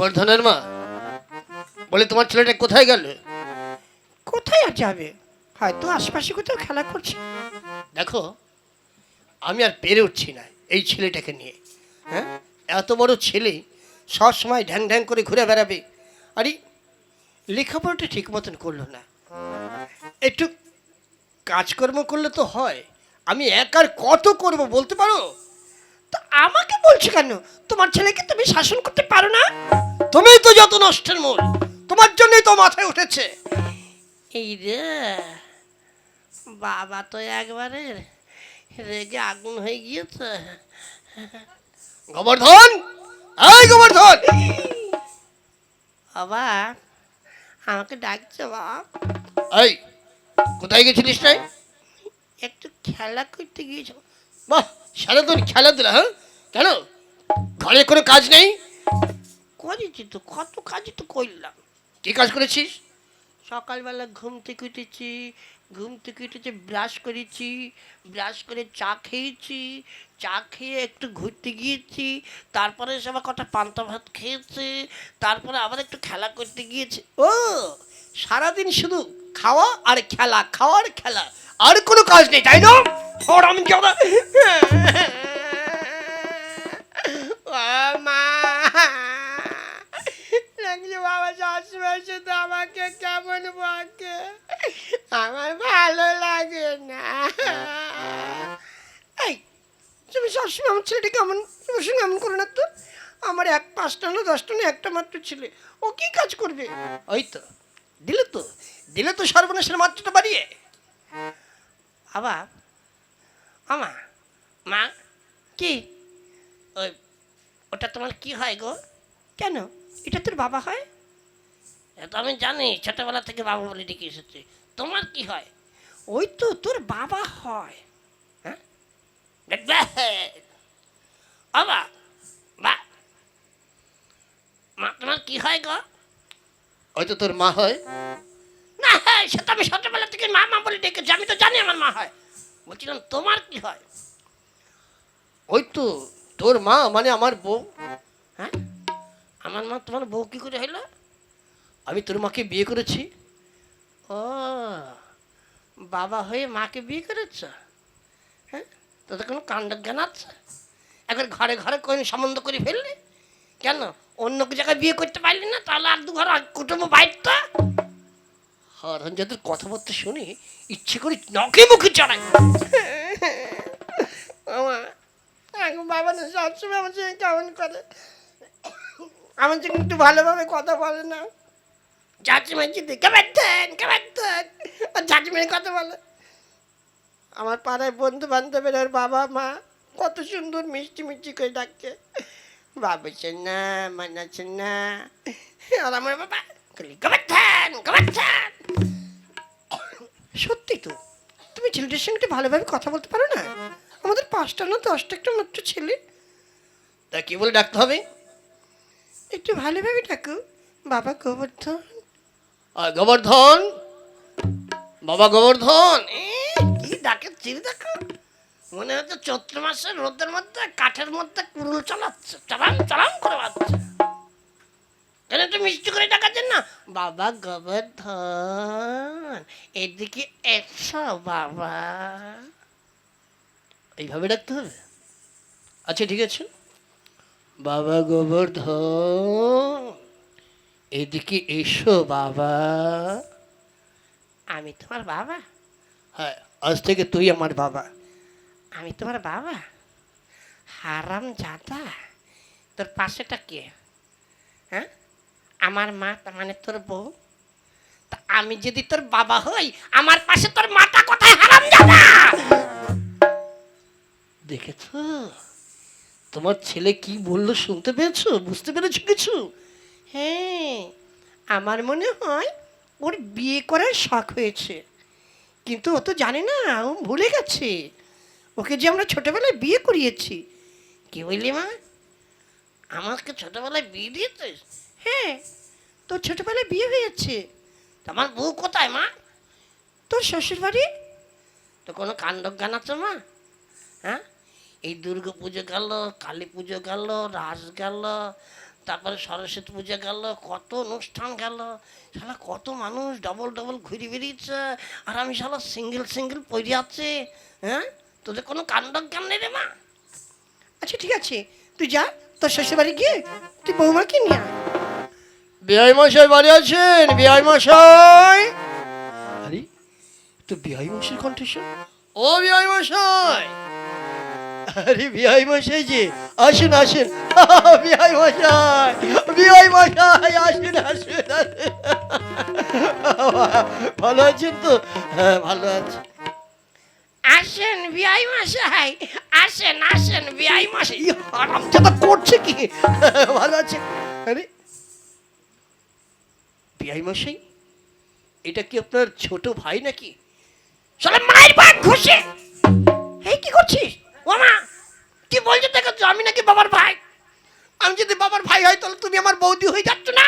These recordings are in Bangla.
গোবর্ধনের মা? বলে তোমার ছেলেটা কোথায় গেল? কোথায় আর যাবে? হয়তো আশেপাশে কোথাও খেলা করছে। দেখো আমি আর পেরে উঠছি না এই ছেলেটাকে নিয়ে হ্যাঁ? এত বড় ছেলে সব সময় ঢ্যাং ঢ্যাং করে ঘুরে বেড়াবে। আরে লেখাপড়াটা ঠিক মতন করল না। একটু কাজকর্ম করলে তো হয়। আমি একার কত করব বলতে পারো? তো আমাকে বলছো কেন? তোমার ছেলেকে তুমি শাসন করতে পারো না? তুমিই তো যত নষ্টের মূল তোমার জন্যই তো মাথায় উঠেছে। এই রে বাবা তো একবারে রেগে আগুন হয়ে গিয়েছে। গোবর্ধন এই গোবর্ধন। বাবা আমাকে ডাকছে বাপ এই কোথায় গেছিলিস রে? একটু খেলা করতে গিয়েছো। বাহ সারাদিন খেলাধুলা হ্যাঁ? কেন? ঘরে কোনো কাজ নেই? করেছি তো? কত কাজই তো করলাম। কি কাজ করেছিস? সকালবেলা ঘুম থেকে উঠেছি ঘুম থেকে উঠেছি ব্রাশ করেছি ব্রাশ করে চা খেয়েছি চা খেয়ে একটু ঘুরতে গিয়েছি তারপরে এসে আবার কটা পান্তা ভাত খেয়েছি তারপরে আবার একটু খেলা করতে গিয়েছি। ও সারাদিন শুধু খাওয়া আর খেলা খাওয়ার খেলা আর কোনো কাজ নেই তাই না? হরাম জাদা ও মা লাগছে বাবা শুধু আমাকে কেমন বকে? আমার ভালো লাগে না। এই তুমি সবসময় আমার ছেলেটা কেমন তোমার সঙ্গে এমন করো না তো। আমার এক পাঁচটা না দশটা না একটা মাত্র ছেলে। ও কি কাজ করবে? ওই তো দিলে তো দিলে তো সর্বনাশের মাত্রাটা বাড়িয়ে। আবার আমা মা কি? ওই ওটা তোমার কি হয় গো? কেন? এটা তোর বাবা হয়? তো আমি জানি ছোটবেলা থেকে বাবা বলে ডেকে এসেছি। তোমার কি হয়? ওই তো তোর বাবা হয়। হ্যাঁ? বাবা বা মা তোমার কি হয় গো? ওই তো তোর মা হয়। না হ্যাঁ সেটা আমি ছোটবেলা থেকে মা মা বলে ডেকেছি আমি তো জানি আমার মা হয়। বলছিলাম তোমার কি হয়? ওই তো তোর মা মানে আমার বউ। হ্যাঁ? আমার মা তোমার বউ কি করে হইল? আমি তোর মাকে বিয়ে করেছি। ও বাবা হয়ে মাকে বিয়ে করেছ? হ্যাঁ তোদের কোনো কাণ্ড জ্ঞান আছে? একবার ঘরে ঘরে কোন সম্বন্ধ করে ফেললি? কেন? অন্য জায়গায় বিয়ে করতে পারলি না? তাহলে আর দু ঘর আর কুটুম্ব বাইরটা হারান যাদের কথাবার্তা শুনে ইচ্ছে করে নখে মুখে চড়াই আমার এখন বাবা না সবসময় আমার সঙ্গে কেমন করে? আমার সঙ্গে একটু ভালোভাবে কথা বলে না। চাচিমা চিন্তে কেমন কেমন আর চাচিমের কথা বলে। আমার পাড়ায় বন্ধু বান্ধবের ওর বাবা মা কত সুন্দর মিষ্টি মিষ্টি করে ডাকছে। বাবা না মানা না আর আমার বাবা গবাচ্ছেন গবাচ্ছেন সত্যি তো, তুমি ছেলেটার সঙ্গে ভালোভাবে কথা বলতে পারো না? আমাদের পাঁচটা না দশটা একটা মাত্র ছেলে। তা কি বলে ডাকতে হবে? একটু ভালোভাবে ডাকো। বাবা গোবর্ধন আর গোবর্ধন? বাবা গোবর্ধন? কি ডাকে চিড়ি দেখো মনে হচ্ছে চৈত্র মাসের রোদের মধ্যে, কাঠের মধ্যে কুরুল চালাচ্ছে। চালাম চালাম করে বাচ্ছে কেন একটু মিষ্টি করে ডাকাচ্ছেন না? বাবা গোবর্ধন, এদিকে এসো বাবা। এইভাবে ডাকতে হবে? আচ্ছা ঠিক আছে। বাবা গোবর্ধন এদিকে এসো বাবা। আমি তোমার বাবা? হ্যাঁ আজ থেকে তুই আমার বাবা। আমি তোমার বাবা? হারাম জাদা। তোর পাশেটা কে? হ্যাঁ? আমার মা তার মানে তোর বউ? তা আমি যদি তোর বাবা হই আমার পাশে তোর মাটা কোথায়? হারাম জাদা! দেখেছ? তোমার ছেলে কি বলল শুনতে পেয়েছ? বুঝতে পেরেছ কিছু? হ্যাঁ আমার মনে হয় ওর বিয়ে করার শখ হয়েছে। কিন্তু ও তো জানে না, ও ভুলে গেছে। ওকে যে আমরা ছোটোবেলায় বিয়ে করিয়েছি। কি বললি মা? আমাকে ছোটোবেলায় বিয়ে দিয়েছিস? হ্যাঁ তোর ছোটোবেলায় বিয়ে হয়েছে। আমার বউ কোথায় মা? তোর শ্বশুর বাড়ি তো কোনো কাণ্ড জ্ঞান আছে মা? হ্যাঁ এই দুর্গা পুজো গেল কালী পুজো গেল, রাস গেল তারপরে সরস্বতী পূজা গেল কত অনুষ্ঠান গেল। শালা কত মানুষ ডবল ডবল ঘুরে বেরিয়েছে আর আমি শালা সিঙ্গেল সিঙ্গেল পড়ে আছে হ্যাঁ? তোদের কোনো কাণ্ড জ্ঞান নেই রে মা? আচ্ছা ঠিক আছে। তুই যা তোর শ্বশুর বাড়ি গিয়ে তুই বৌমাকে নিয়ে বিআই মশাই বাড়ি আছেন বিআই মশাই। আরে তো বিআই মশাই কণ্ঠস্বর? ও বিআই মশাই। আরে বিআই মশাই যে আসুন আসুন। বিআই মশাই বিআই মশাই আসুন আসুন। ভালো আছেন তো? হ্যাঁ ভালো আছি। আসেন বিআই মশাই আসেন আসেন বিআই মশাই। ই হারামজাদা করছে কি? ভালো আছে। আরে বিআই মশাই এটা কি আপনার ছোট ভাই নাকি? শালা মায়ের বাপ ঘষে। এই কি করছিস? ও মা কি বলছো দেখো আমি নাকি বাবার ভাই। আমি যদি বাবার ভাই হয় তাহলে তুমি আমার বৌদি হয়ে যাচ্ছ না?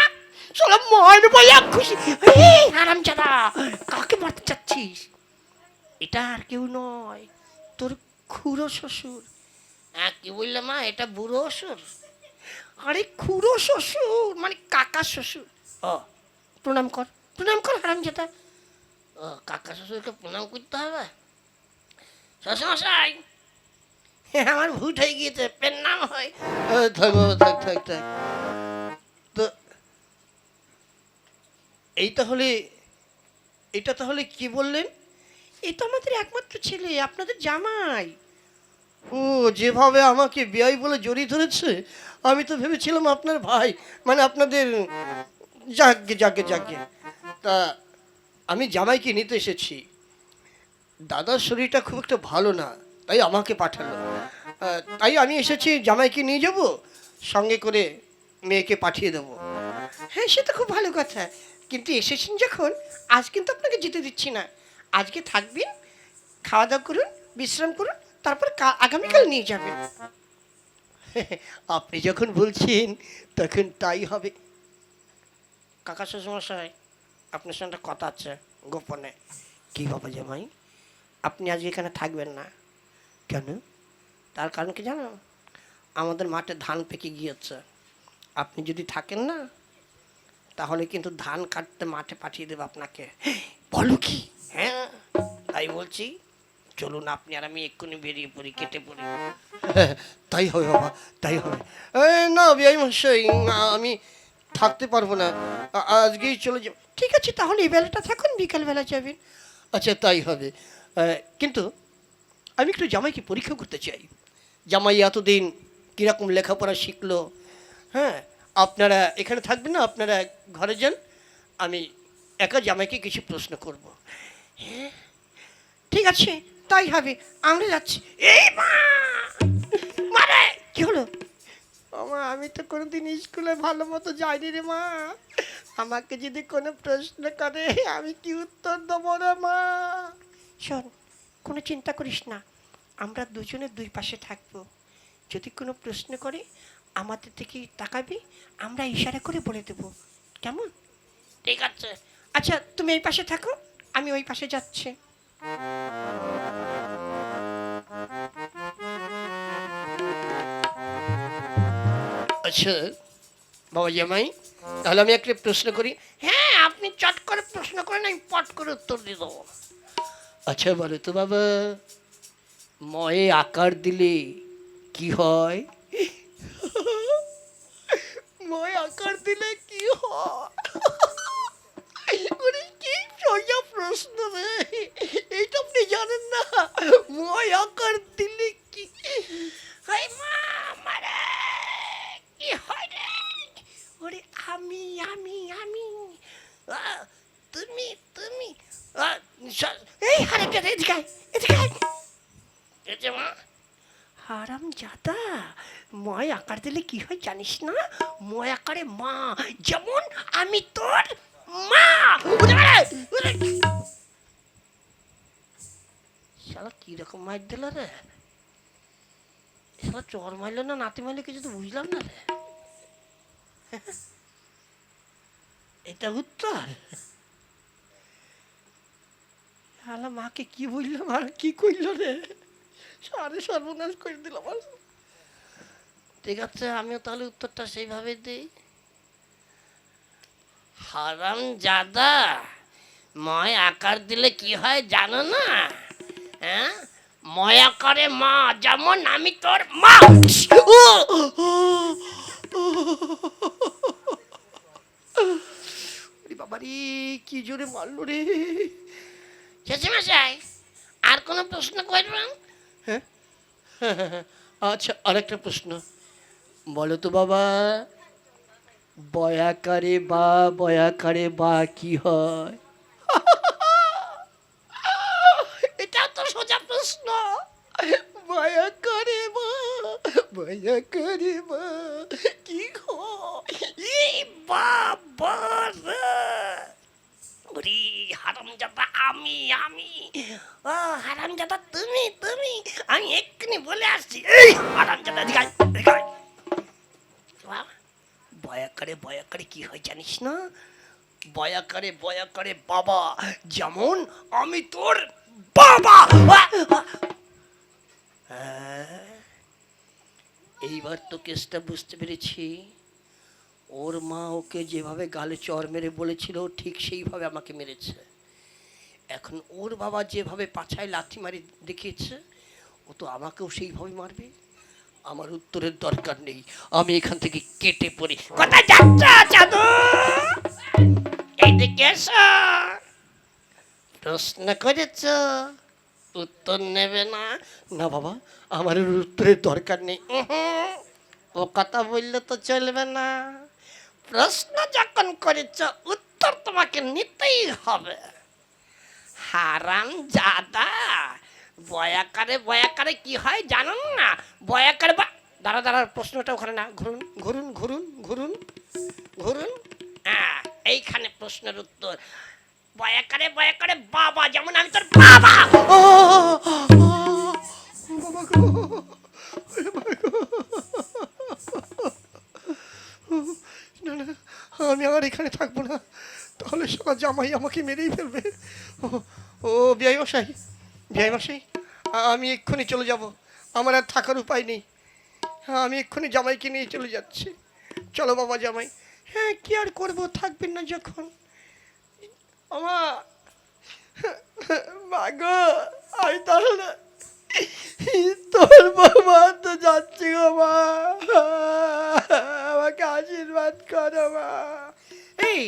শালা মায়ের বলে খুশি। এই হারামজাদা কাকে মারতে চাচ্ছিস? এটা আর কেউ নয় তোর খুড়ো শ্বশুর। হ্যাঁ কি বললে মা এটা বুড়ো অসুর আরে খুড়ো শ্বশুর মানে কাকা শ্বশুর। ও প্রণাম কর প্রণাম কর হারামজাদা। ও কাকা শ্বশুরকে প্রণাম করতে হবে। শ্বশুরমশাই হ্যাঁ, আমার ভুট হয়ে গিয়েছে পেন নাম হয়। থাক থাক থাক থাক। তো এই তাহলে এটা তাহলে কি বললেন? এ তো আমাদের একমাত্র ছেলে আপনাদের জামাই। ও যেভাবে আমাকে বিয়াই বলে জড়িয়ে ধরেছে আমি তো ভেবেছিলাম আপনার ভাই মানে আপনাদের যাকে যাকে যাকে তা আমি জামাইকে নিতে এসেছি। দাদার শরীরটা খুব একটা ভালো না। তাই আমাকে পাঠালো। তাই আমি এসেছি, জামাইকে নিয়ে যাব, সঙ্গে করে মেয়েকে পাঠিয়ে দেবো। হ্যাঁ সে তো খুব ভালো কথা। কিন্তু এসেছেন যখন, আজ কিন্তু আপনাকে যেতে দিচ্ছি না। আজকে থাকবেন খাওয়া দাওয়া করুন, বিশ্রাম করুন, তারপর আগামীকাল নিয়ে যাবেন। আপনি যখন বলছেন, তখন তাই হবে। কাকা শ্বশুরমশাই, আপনার সঙ্গে একটা কথা আছে গোপনে। কি বাবা জামাই? আপনি আজকে এখানে থাকবেন না। কেন? তার কারণ কি জানো? আমাদের মাঠে ধান পেকে গিয়েছে। আপনি যদি থাকেন না তাহলে কিন্তু ধান কাটতে মাঠে পাঠিয়ে দেবে আপনাকে। বলো কি? হ্যাঁ তাই বলছি। চলুন আপনি আর আমি এক্ষুনি বেরিয়ে পড়ি কেটে পড়ি। তাই হবে বাবা তাই হবে। না বিআই মশাই আমি থাকতে পারব না। আজকেই চলে যাব। ঠিক আছে তাহলে এই বেলাটা থাকুন বিকালবেলা যাবেন। আচ্ছা তাই হবে। কিন্তু আমি একটু জামাইকে পরীক্ষা করতে চাই। জামাই এতদিন কীরকম লেখাপড়া শিখলো হ্যাঁ? আপনারা এখানে থাকবেন না আপনারা ঘরে যান আমি একা জামাইকে কিছু প্রশ্ন করব। হ্যাঁ? ঠিক আছে তাই হবে আমরা যাচ্ছি। এই মা! মারে কি হলো? আমা আমি তো কোনোদিন স্কুলে ভালো মতো যাইনি রে মা। আমাকে যদি কোনো প্রশ্ন করে আমি কি উত্তর দেবো রে মা? শোন কোনো চিন্তা করিস না। আমরা দুজনে দুই পাশে থাকব। যদি কোনো প্রশ্ন করে আমাদের দিকে তাকাবি আমরা ইশারা করে বলে দেবো। কেমন? ঠিক আছে। আচ্ছা তুমি এই পাশে থাকো আমি ওই পাশে যাচ্ছি। আচ্ছা বাবা জামাই তাহলে আমি একটা প্রশ্ন করি। হ্যাঁ আপনি চট করে প্রশ্ন করেন আমি পট করে উত্তর দিয়ে দেবো। আচ্ছা বলো তো বাবা, ময়ে আকার দিলে কি হয়? মই আকার দিলে কি হয়? কি সোজা প্রশ্ন রে, এইটা আপনি জানেন না। মই আকার দিলে কি হাই মা মারে কি হয় রে? ওরে আমি আমি আমি। তুমি তুমি এই এদিকে এদিকে যে মা। হারাম ময় আকার দিলে কি হয় জানিস না? ময় আকারে মা যেমন আমি তোর মা। শালা কীরকম মার দিল রে? শালা চর মারলো না নাতি মারলো কিছু তো বুঝলাম না রে। এটা উত্তর। শালা মাকে কি বললাম আর কি করল রে? সারে সর্বনাশ করে দিলাম আর ঠিক আছে আমিও তাহলে উত্তরটা সেইভাবে দিই। হারাম জাদা ময় আকার দিলে কি হয় জানো না? হ্যাঁ? ময় আকারে মা যেমন আমি তোর মা। ও! বাবা রে কি জোরে মারলো রে? শেষে আর কোনো প্রশ্ন করবেন? হ্যাঁ। আচ্ছা আরেকটা প্রশ্ন। বলো তো বাবা বয়াকারে বা বয়াকারে বা কি হয়? এটা তো সোজা প্রশ্ন। বয়াকারে বা বয়াকারে বা কি হয়? বাবা ওরে হারামজাদা, আমি আমি। ও, হারামজাদা, তুমি তুমি। আমি এক্ষুনি বলে আসছি। এই, হারামজাদা দিঘাই দিঘাই বয়াকারে বয়াকারে কি হয় জানিস না? বয়াকারে বয়াকারে বাবা, যেমন আমি তোর বাবা। এইবার তো কেসটা বুঝতে পেরেছি। ওর মা ওকে যেভাবে গালে চর মেরে বলেছিল, ঠিক সেইভাবে আমাকে মেরেছে। এখন ওর বাবা যেভাবে পাছায় লাথি মারি দেখিয়েছে, ও তো আমাকেও সেইভাবে মারবে। আমার উত্তরের দরকার নেই। আমি এখান থেকে কেটে পড়ি। কোথায় যাচ্ছ, জাদু? এইদিকে প্রশ্ন করেছ, উত্তর নেবে না? না বাবা, আমার উত্তরের দরকার নেই। ও কথা বললে তো চলবে না। প্রশ্ন যখন করেছ, উত্তর তোমাকে নিতেই হবে। হারাম জাদা। বয়াকারে বয়াকারে কি হয় জানো না? বয়াকারে বা দাঁড়া দাঁড়ার প্রশ্নটা ওখানে না। ঘুরুন ঘুরুন ঘুরুন ঘুরুন ঘুরুন। হ্যাঁ এইখানে প্রশ্নের উত্তর। বয়াকারে বয়াকারে বাবা, যেমন আমি তোর বাবা! আমি আর এখানে থাকব না। তাহলে সকাল জামাই আমাকে মেরেই ফেলবে। ও বিয়াই মশাই বিয়াই মশাই আমি এক্ষুনি চলে যাব। আমার আর থাকার উপায় নেই। আমি এক্ষুনি জামাইকে নিয়ে চলে যাচ্ছি। চলো বাবা জামাই। হ্যাঁ কি আর করব? থাকবেন না যখন। আমা মাগো আমি তাহলে তোর বাবা তো যাচ্ছি গো মা। আমাকে আশীর্বাদ করো মা। এই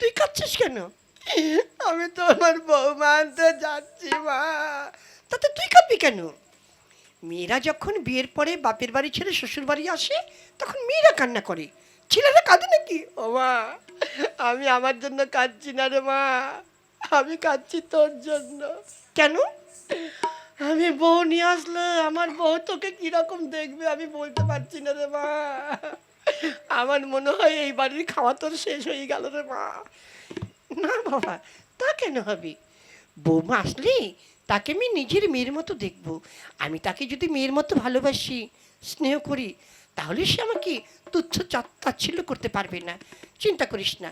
তুই কাঁদছিস কেন? আমি তো আমার বৌমা আনতে যাচ্ছি মা। তাতে তুই কাঁদবি কেন? মেয়েরা যখন বিয়ের পরে বাপের বাড়ি ছেড়ে শ্বশুর বাড়ি আসে তখন মেয়েরা কান্না করে। ছেলেরা কাঁদে নাকি? ও মা আমি আমার জন্য কাঁদছি না রে মা। আমি কাঁদছি তোর জন্য। কেন? আমি বউ নিয়ে আসলে আমার বউ তোকে কীরকম দেখবে আমি বলতে পারছি না রে মা। আমার মনে হয় এই বাড়ির খাওয়া তোর শেষ হয়ে গেল রে মা। না বাবা তা কেন হবে? বৌমা আসলে তাকে আমি নিজের মেয়ের মতো দেখব। আমি তাকে যদি মেয়ের মতো ভালোবাসি স্নেহ করি তাহলে সে আমাকে তুচ্ছ তাচ্ছিল্য করতে পারবে না। চিন্তা করিস না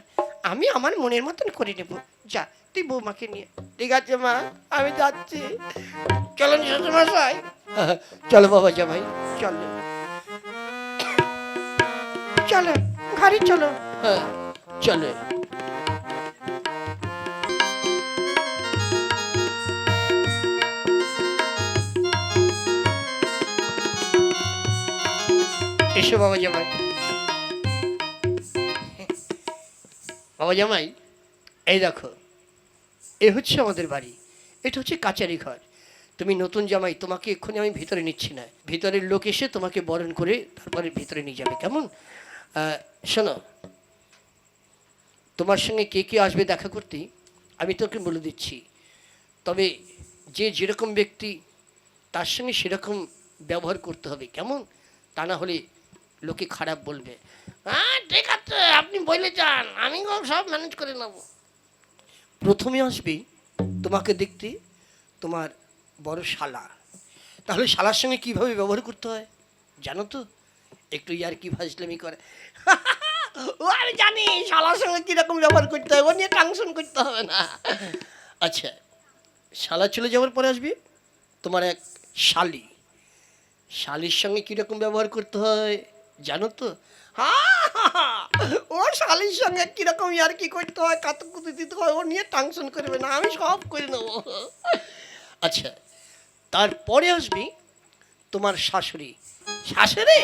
আমি আমার মনের মতন করে নেব। যা তুই বৌমাকে নিয়ে। ঠিক আছে মা আমি যাচ্ছি। চলো চলো বাবা জামাই। চলো। চলো ঘরে চলো। হ্যাঁ চলো। এসো বাবা জামাই। বাবা জামাই এই দেখো এ হচ্ছে আমাদের বাড়ি। এটা হচ্ছে কাচারি ঘর। তুমি নতুন জামাই তোমাকে এক্ষুনি আমি ভিতরে নিচ্ছি না। ভিতরের লোক এসে তোমাকে বরণ করে তারপরে ভিতরে নিয়ে যাবে কেমন? শোনো, তোমার সঙ্গে কে কে আসবে দেখা করতে, আমি তোকে বলে দিচ্ছি। তবে যে যেরকম ব্যক্তি, তার সঙ্গে সেরকম ব্যবহার করতে হবে, কেমন? তা না হলে লোকে খারাপ বলবে। হ্যাঁ ঠিক আছে, আপনি বলে যান আমি সব ম্যানেজ করে নেব। প্রথমে আসবে তোমাকে দেখতে তোমার বড় শালা। তাহলে শালার সঙ্গে কীভাবে ব্যবহার করতে হয়? জানো তো? একটু ইয়ার কি ফাজলামি করে? ও, আমি জানি, শালার সঙ্গে কীরকম ব্যবহার করতে হয় ও নিয়ে টেনশন করতে হবে না। আচ্ছা শালা চলে যাওয়ার পরে আসবি? তোমার এক শালি। শালির সঙ্গে কীরকম ব্যবহার করতে হয়, জানো তো? ও শালির সঙ্গে কীরকম আর কি করতে হয়, কাতুকুতু দিতে হয়, ও নিয়ে টাংশন করবে না, আমি সব করে নেব। আচ্ছা তারপরে আসবি তোমার শাশুড়ি। শাশুড়ি?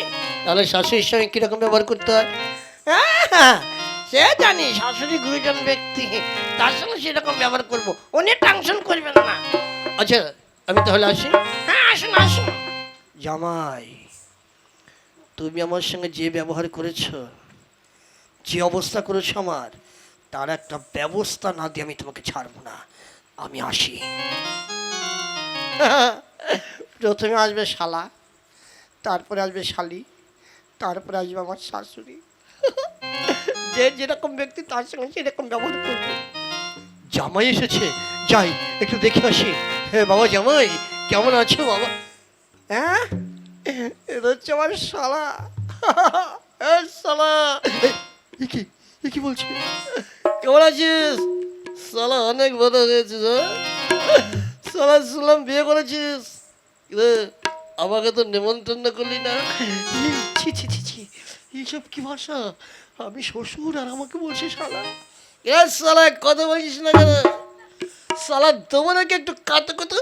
তাহলে শাশুড়ির সঙ্গে কীরকম ব্যবহার করতে হয়? সে জানি শাশুড়ি গুরুজন ব্যক্তি তার সঙ্গে সেরকম ব্যবহার করব। ও নিয়ে টাংশন করবেন না। আচ্ছা আমি তাহলে আসি। হ্যাঁ আসুন আসুন। জামাই তুমি আমার সঙ্গে যে ব্যবহার করেছ যে অবস্থা করেছ আমার তার একটা ব্যবস্থা না দিয়ে আমি তোমাকে ছাড়বো না। আমি আসি। প্রথমে আসবে শালা। তারপরে আসবে শালি তারপরে আসবে আমার শাশুড়ি। যে যেরকম ব্যক্তি তার সঙ্গে সেরকম ব্যবহার করবে। জামাই এসেছে। যাই একটু দেখে আসি। হ্যাঁ বাবা জামাই কেমন আছো বাবা? হ্যাঁ এটা হচ্ছে আমার শালা। শালা। কি কি বলছি? কেমন আছিস? সালা অনেক বড় হয়েছিস হ্যাঁ? সালা শুনলাম বিয়ে করেছিস। আমাকে তো নেমন্তন্ন করলি না? ছি ছি ছি ছি। এইসব কি ভাষা? আমি শ্বশুর আর আমাকে বলছি শালা। এ সালা কথা বলছিস না কেন? সালা তোমাদেরকে একটু কাতে কত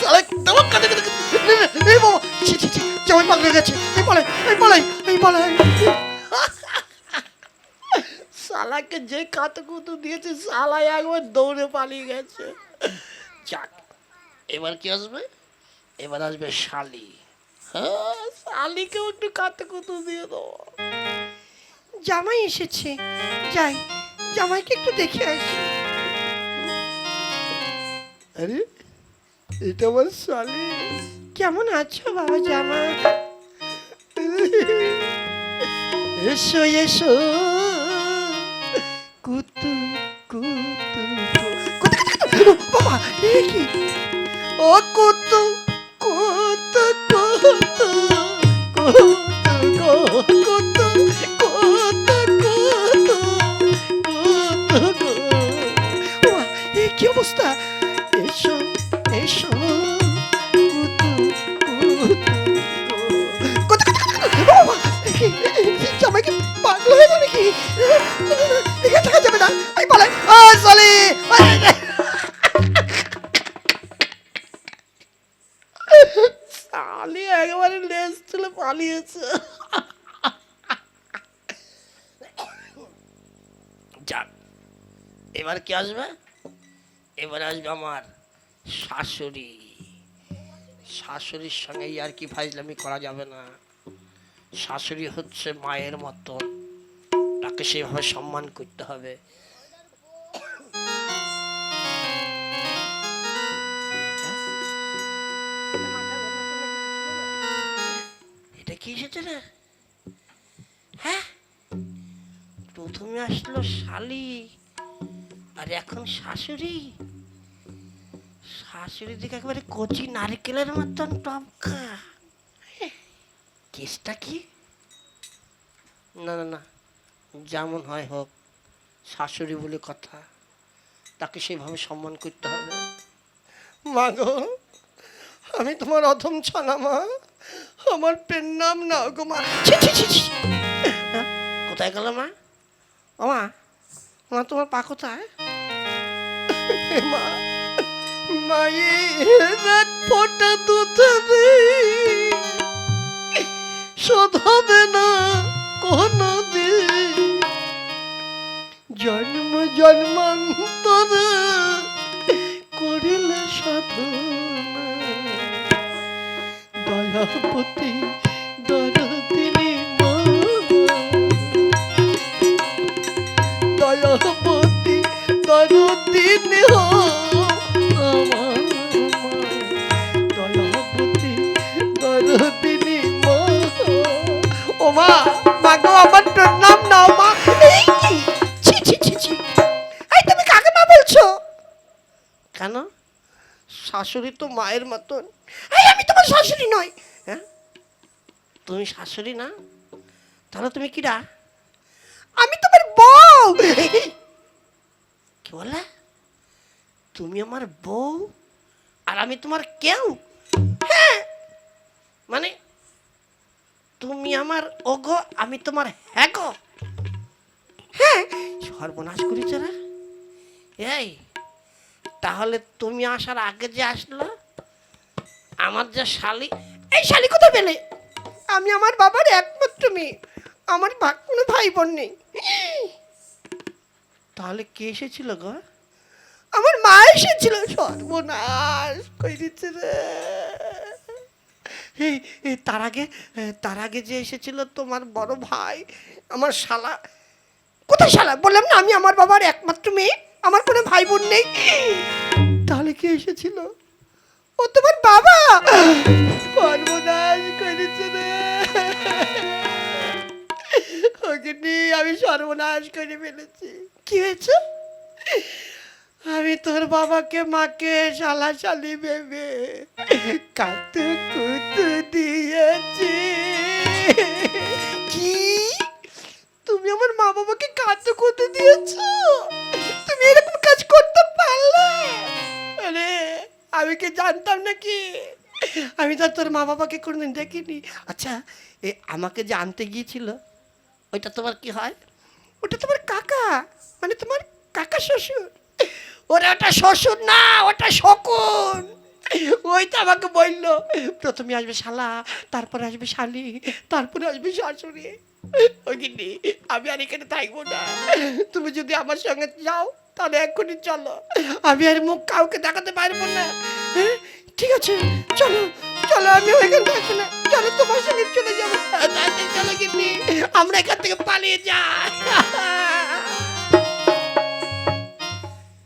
সালা তোমার কাতে কাতে এই বাবা। ছি ছি ছি জামাই পাগলে গেছে। এই পালাই এই পালাই এই পালাই। শালাকে যে কাতুকুতু দিয়েছে শালা একবার দৌড়ে পালিয়ে গেছে। যাক এবার কি আসবে? এবার আসবে শালি। হ্যাঁ, শালিকেও একটু কাতুকুতু দিয়ে দেবো। জামাই এসেছে। যাই জামাইকে একটু দেখে আসি। আরে এটা আমার শালি। কেমন আছো বাবা জামাই? এসো এসো। কুতু কুতু। বাবা এ কি? ও কুতু কুতু। 了。এবার কি আসবে? এবার আসবে আমার শাশুড়ি। শাশুড়ির সঙ্গে আর কি ফাইজলামি করা যাবে না। শাশুড়ি হচ্ছে মায়ের মতন। তাকে সেভাবে সম্মান করতে হবে। এটা কি এসেছে না হ্যাঁ? প্রথমে আসলো শালি। আর এখন শাশুড়ি? শাশুড়ি দিকে একেবারে কচি নারকেলের মতন টপকা। কেসটা কি? না না না, যেমন হয় হোক, শাশুড়ি বলে কথা। তাকে সেভাবে সম্মান করতে হবে। মা গো, আমি তোমার অধম ছানা, মা। আমার পেন নাম না গো, মা? কোথায় গেল মা? ও মা মা তোমার পা কোথায়? শোধ না কোনো জন্ম জন্মান্তর শাশুড়ি না? তাহলে তুমি কিরা? আমি তোমার বউ! কি বলে তুমি আমার বউ আর আমি তোমার কেউ? হ্যাঁ। তুমি আমার ওগো আমি তোমার হ্যাঁ গো হ্যাঁ। সর্বনাশ করেছে রে। এই তাহলে তুমি আসার আগে যে আসলো আমার যে শালি এই শালি কোথায় পেলে? আমি আমার বাবার একমাত্র মেয়ে। আমার কোনো ভাই বোন নেই। তাহলে কে এসেছিল গো? আমার মা এসেছিল সর্বনাশ কই দিচ্ছে রে। তার আগে তার আগে যে এসেছিল তোমার বড় ভাই আমার শালা। কোথায় শালা? বললাম না আমি আমার বাবার একমাত্র মেয়ে আমার কোনো ভাই বোন নেই। তাহলে কে এসেছিল? ও তোমার বাবা। আমি সর্বনাশ করে ফেলেছি। কি হয়েছে? আমি তোর বাবাকে, মাকে, শালা শালি ভেবে কাতু কুতু দিয়েছি। কি? তুমি আমার মা বাবাকে কাতু কুতু দিয়েছ? তুমি এরকম কাজ করতে পারলে? আরে, আমি কি জানতাম নাকি? আমি তো তোর মা বাবাকে কোনোদিন দেখিনি। আচ্ছা এ আমাকে যে আনতে গিয়েছিল ওইটা তোমার কি হয়? ওটা তোমার কাকা মানে তোমার কাকা শ্বশুর। ওরা ওটা শ্বশুর না ওটা শকুন। ওই তো আমাকে বলল প্রথমে আসবে শালা তারপরে আসবে শালি তারপরে আসবে শাশুড়ি। ওই গিন্নি আমি আর এখানে থাকব না। তুমি যদি আমার সঙ্গে যাও তাহলে এক্ষুনি চলো। আমি আর মুখ কাউকে দেখাতে পারব না? ঠিক আছে, চলো চলো, আমি ওইখান থাকব না। চলো, তোমার সঙ্গে চলে যাব। চলো কিন্তু আমরা এখান থেকে পালিয়ে যাই।